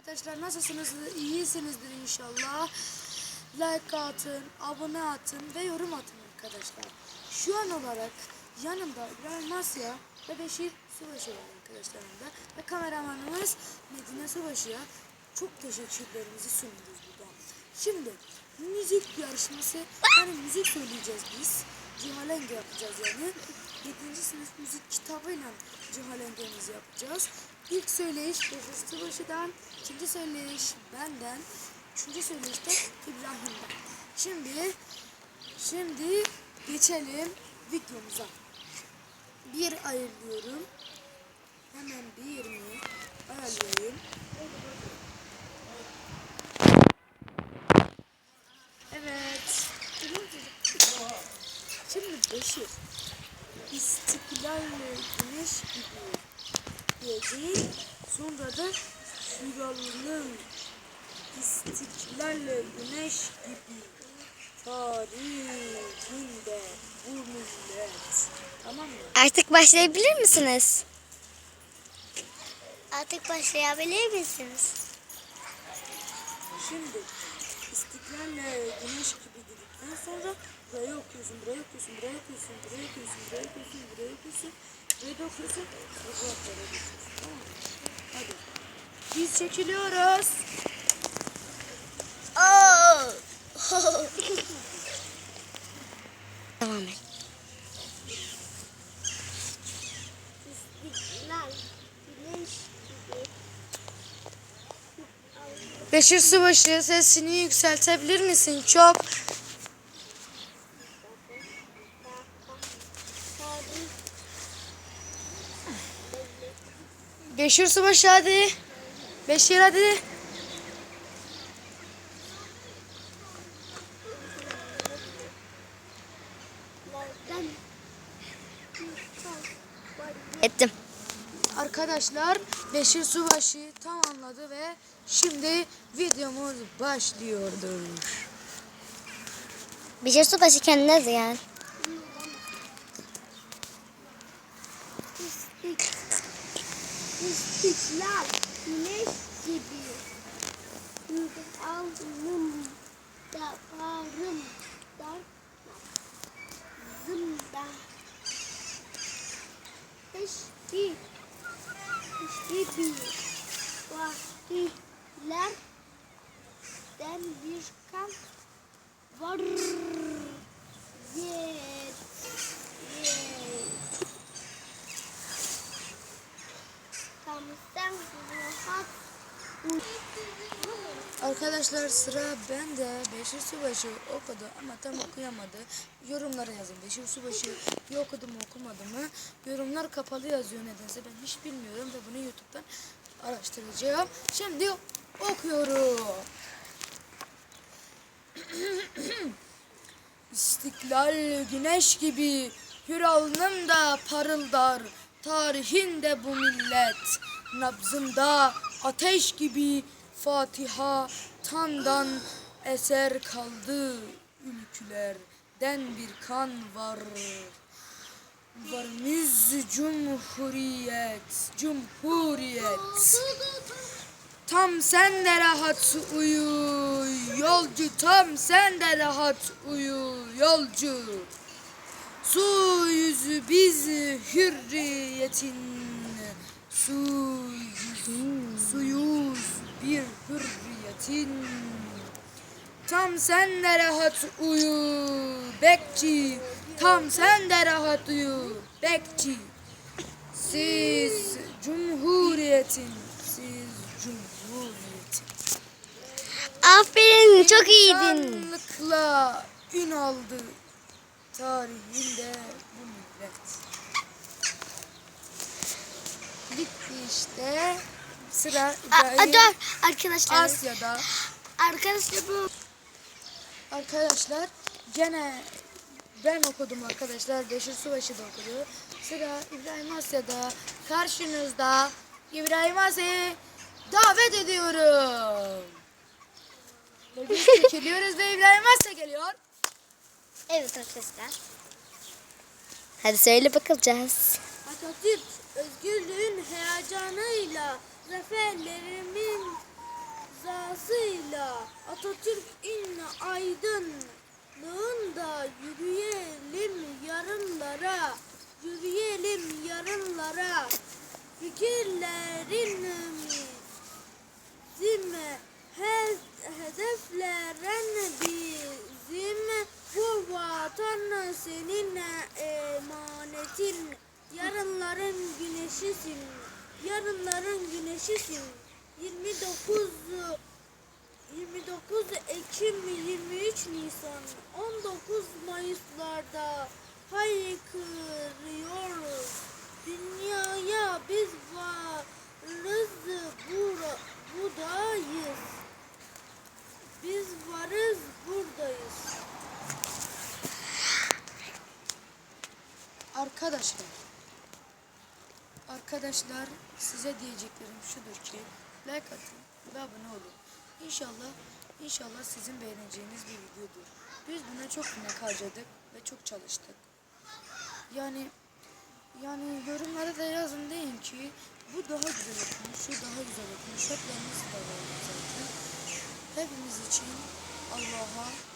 Arkadaşlar nasılsınız? İyisinizdir inşallah. Like atın, abone atın ve yorum atın arkadaşlar. Şu an olarak yanımda İbrahim Asya ve Beşir Subaşı var arkadaşlar yanımda. Ve kameramanımız Medine Subaşı'ya çok teşekkürlerimizi sunuyoruz burada. Şimdi müzik yarışması, yani müzik söyleyeceğiz biz. Cihalenge yapacağız yani. 7. sınıf müzik kitabıyla cihalengemizi yapacağız. İlk söyleyiş Beşir Subaşı'dan, ikinci söyleyiş benden, üçüncü söyleyiş de İbrahim'den. Şimdi, şimdi geçelim videomuza. Bir ayırıyorum. Hemen bir yerini ayarlayayım. 500. İstiklal güneş gibi diyeceğiz. Sonra da süralının istiklalle güneş gibi tarihinde bu millet. Tamam mı? Artık başlayabilir misiniz? Artık başlayabilir misiniz? Şimdi istiklalle güneş gibi dedikten sonra burayı okuyorsun, burayı okuyorsun, burayı okuyorsun, burayı okuyorsun, burayı okuyorsun, burayı okuyorsun, burayı da okuyorsun, ve bu haklara geçiyorsun. Tamam mı? Hadi. Biz çekiliyoruz. Devam et. Beşir Subaşı sesini yükseltebilir misin? Çok. Beşir Subaşı hadi. Beşir hadi. Ettim. Arkadaşlar Beşir Subaşı tamamladı ve şimdi videomuz başlıyordur. Bir şey su başı kendine. İstik, istiklal, güneş gibi. Yürü alnım da varım. Dartma Zımda Teşbih Teşbih Vahdiler Den bir kan Var. Yet Yet Tam sen rahat Arkadaşlar sıra bende. Beşir Subaşı okudu ama tam okuyamadı. Yorumlara yazın. Beşir Subaşı bir okudu mu okumadı mı? Yorumlar kapalı yazıyor nedense. Ben hiç bilmiyorum ve bunu YouTube'dan araştıracağım. Şimdi okuyorum. İstiklal güneş gibi hür alnımda parıldar. Tarihinde bu millet nabzında ateş gibi Fatiha tandan eser kaldı ülkülerden bir kan var. Var müz cumhuriyet, cumhuriyet. Tam sen de rahat uyu yolcu tam sen de rahat uyu yolcu. Su yüzü biz hürriyetin su yüzü suyuz bir hürriyetin. Tam sen de rahat uyu bekçi tam sen de rahat uyu bekçi. Siz cumhuriyetin siz cumhuriyetin. Aferin çok iyiydin. İnsanlıkla ün aldı tarihinde bu millet. Bitti işte. Sıra dur arkadaşlar. Asya'da. Arkadaşlar bu Arkadaşlar gene ben okudum arkadaşlar. Beşir Subaşı da okudu. Sıra İbrahim Asya'da. Karşınızda İbrahim Asya'yı davet ediyorum. Ve biz çekiliyoruz ve İbrahim Asya geliyor. evet arkadaşlar. Hadi söyle bakacağız. Atatürk özgürlüğün heyecanıyla zaferlerimin Atatürk inne aydınlığında yürüyelim yarınlara, yürüyelim yarınlara. Fikirlerin bizim he- hedeflerin bizim bu vatan senin emanetin. Yarınların güneşisin, yarınların güneşisin. 29 29 Ekim 23 Nisan 19 Mayıs'larda haykırıyoruz. Dünyaya biz varız bura, buradayız. Biz varız buradayız. Arkadaşlar Arkadaşlar size diyeceklerim şudur ki like atın ve abone olun. İnşallah inşallah sizin beğeneceğiniz bir videodur. Biz buna çok emek harcadık ve çok çalıştık. Yani yani yorumlara da yazın deyin ki bu daha güzel okumuş, şu daha güzel okumuş. Hep yanınızda var zaten. Hepimiz için Allah'a